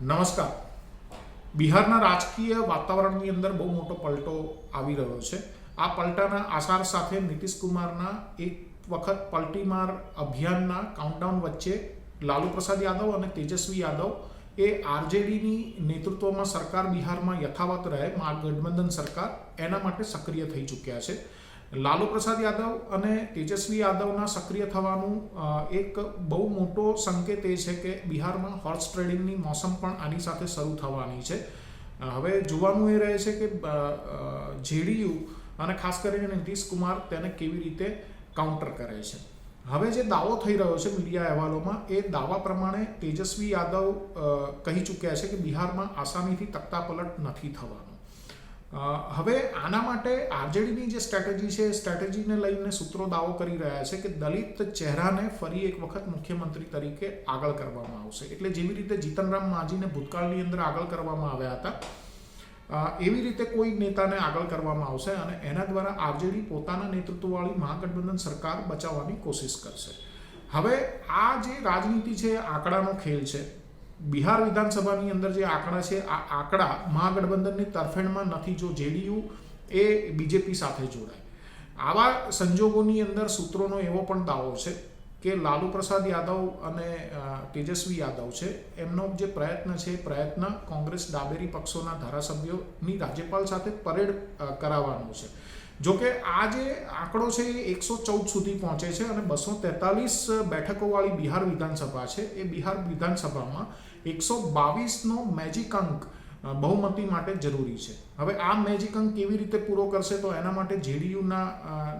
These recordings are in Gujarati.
નમસ્કાર. બિહારના રાજકીય વાતાવરણની અંદર બહુ મોટો પલટો આવી રહ્યો છે. આ પલટાના આસાર સાથે નીતિશ કુમારના એક વખત પલટીમાર અભિયાનના કાઉન્ટડાઉન વચ્ચે લાલુ પ્રસાદ યાદવ અને તેજસ્વી યાદવ એ આરજેડીની નેતૃત્વમાં સરકાર બિહારમાં યથાવત રહે મહાગઠબંધન સરકાર એના માટે સક્રિય થઈ ચૂક્યા છે. લાલુ પ્રસાદ યાદવ અને તેજસ્વી યાદવના સક્રિય થવાનું એક બહુ મોટો સંકેત એ છે કે બિહારમાં હોર્સ ટ્રેડિંગની મોસમ પણ આની સાથે શરૂ થવાની છે. હવે જોવાનું એ રહે છે કે જેડીયુ અને ખાસ કરીને નીતિશ કુમાર તેને કેવી રીતે કાઉન્ટર કરે છે. હવે જે દાવો થઈ રહ્યો છે મીડિયા અહેવાલોમાં, એ દાવા પ્રમાણે તેજસ્વી યાદવ કહી ચૂક્યા છે કે બિહારમાં આસાનીથી તખ્તાપલટ નથી થવાનું. હવે આના માટે આરજેડીની જે સ્ટ્રેટેજી છે એ સ્ટ્રેટેજીને લઈને સૂત્રો દાવો કરી રહ્યા છે કે દલિત ચહેરાને ફરી એક વખત મુખ્યમંત્રી તરીકે આગળ કરવામાં આવશે. એટલે જેવી રીતે જીતનરામ માજીને ભૂતકાળની અંદર આગળ કરવામાં આવ્યા હતા એવી રીતે કોઈ નેતાને આગળ કરવામાં આવશે અને એના દ્વારા આરજેડી પોતાના નેતૃત્વવાળી મહાગઠબંધન સરકાર બચાવવાની કોશિશ કરશે. હવે આ જે રાજનીતિ છે, આંકડાનો ખેલ છે બિહાર વિધાનસભાની અંદર જે આંકડા છે, આ આંકડા મહાગઠબંધનની તરફેણમાં નથી. જો જેડીયુ એ બીજેપી સાથે જોડાય. આવા સંજોગોની અંદર સૂત્રોનો એવો પણ દાવો છે કે લાલુ પ્રસાદ યાદવ અને તેજસ્વી યાદવ છે. એમનો જે પ્રયત્ન છે, એ પ્રયત્ન કોંગ્રેસ ડાબેરી પક્ષોના ધારાસભ્યોની રાજ્યપાલ સાથે પરેડ કરાવવાનો છે. જોકે આ જે આંકડો છે એ એકસો ચૌદ સુધી પહોંચે છે અને બસો તેતાલીસ બેઠકોવાળી બિહાર વિધાનસભા છે. એ બિહાર વિધાનસભામાં એકસો બાવીસનો મેજિક અંક બહુમતી માટે જરૂરી છે. હવે આ મેજિક અંક કેવી રીતે પૂરો કરશે તો એના માટે જેડીયુના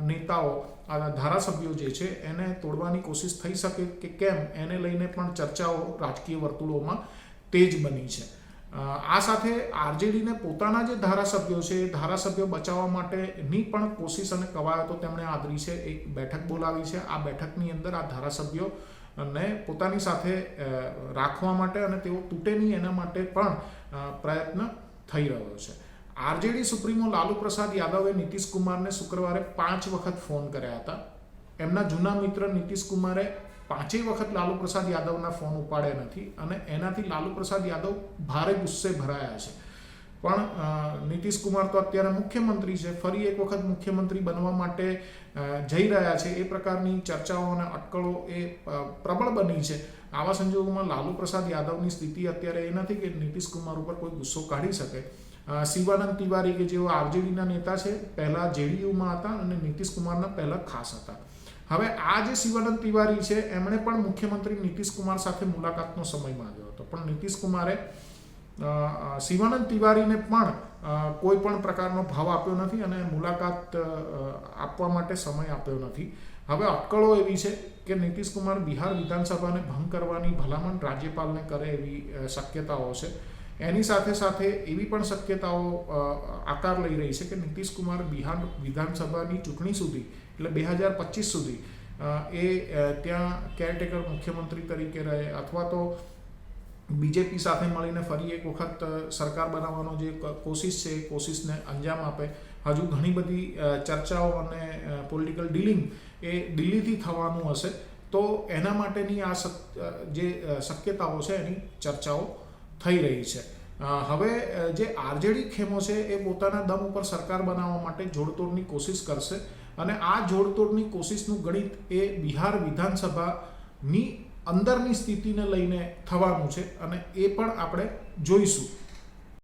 નેતાઓ ધારાસભ્યો જે છે એને તોડવાની કોશિશ થઈ શકે કે કેમ? એને લઈને પણ ચર્ચાઓ રાજકીય વર્તુળોમાં તેજ બની છે. આ સાથે આરજેડીને પોતાના જે ધારાસભ્યો છે, એ ધારાસભ્યો બચાવવા માટેની પણ કોશિશ અને કવાયતો તેમણે આદરી છે. એક બેઠક બોલાવી છે. આ બેઠકની અંદર આ ધારાસભ્યો ને પોતાની સાથે રાખવા માટે અને તેઓ તૂટે નહીં એના માટે પણ પ્રયત્ન થઈ રહ્યો છે. આરજેડી સુપ્રીમો લાલુ પ્રસાદ યાદવે નીતિશ કુમારને શુક્રવારે પાંચ વખત ફોન કર્યા હતા. એમના જૂના મિત્ર નીતિશ કુમારે પાંચેય વખત લાલુ પ્રસાદ યાદવના ફોન ઉપાડ્યા નથી અને એનાથી લાલુ પ્રસાદ યાદવ ભારે ગુસ્સે ભરાયા છે. પણ નીતિશ કુમાર તો અત્યારે મુખ્યમંત્રી છે. ફરી એક વખત મુખ્યમંત્રી બનવા માટે જઈ રહ્યા છે. એ પ્રકારની ચર્ચાઓ અને અટકળો એ પ્રબળ બની છે. આવા સંજોગોમાં લાલુ પ્રસાદ યાદવની સ્થિતિ અત્યારે એ નથી કે નીતિશ કુમાર ઉપર કોઈ ગુસ્સો કાઢી શકે. શિવાનંદ તિવારી કે જેઓ આરજેડીના નેતા છે, પહેલા જેડીયુમાં હતા અને નીતિશ કુમારના પહેલા ખાસ હતા. હવે આ જે શિવાનંદ તિવારી છે, એમણે પણ મુખ્યમંત્રી નીતિશ કુમાર સાથે મુલાકાતનો સમય માંગ્યો હતો. પણ નીતિશ કુમારે શિવાનંદ તિવારીને પણ કોઈ પણ પ્રકારનો ભાવ આપ્યો નથી અને મુલાકાત આપવા માટે સમય આપ્યો નથી. હવે અટકળો એવી છે કે નીતિશ કુમાર બિહાર વિધાનસભાને ભંગ કરવાની ભલામણ રાજ્યપાલને કરે એવી શક્યતાઓ છે. એની સાથે સાથે એવી પણ શક્યતાઓ આકાર લઈ રહી છે કે નીતિશ કુમાર બિહાર વિધાનસભાની ચૂંટણી સુધી, એટલે બે હજાર પચીસ સુધી એ ત્યાં કેરટેકર મુખ્યમંત્રી તરીકે રહે અથવા તો બીજેપી સાથે મળીને ફરી એક વખત સરકાર બનાવવાનો જે કોશિશ છે, એ કોશિશને અંજામ આપે. હજુ ઘણી બધી ચર્ચાઓ અને પોલિટિકલ ડીલિંગ એ દિલ્હીથી થવાનું હશે. તો એના માટેની આ જે શક્યતાઓ છે એની ચર્ચાઓ થઈ રહી છે. હવે જે આરજેડી ખેમો છે, એ પોતાના દમ ઉપર સરકાર બનાવવા માટે જોડતોડની કોશિશ કરશે અને આ જોડતોડની કોશિશનું ગણિત એ બિહાર વિધાનસભાની અંદરની સ્થિતિને લઈને થવાનું છે અને એ પણ આપણે જોઈશું.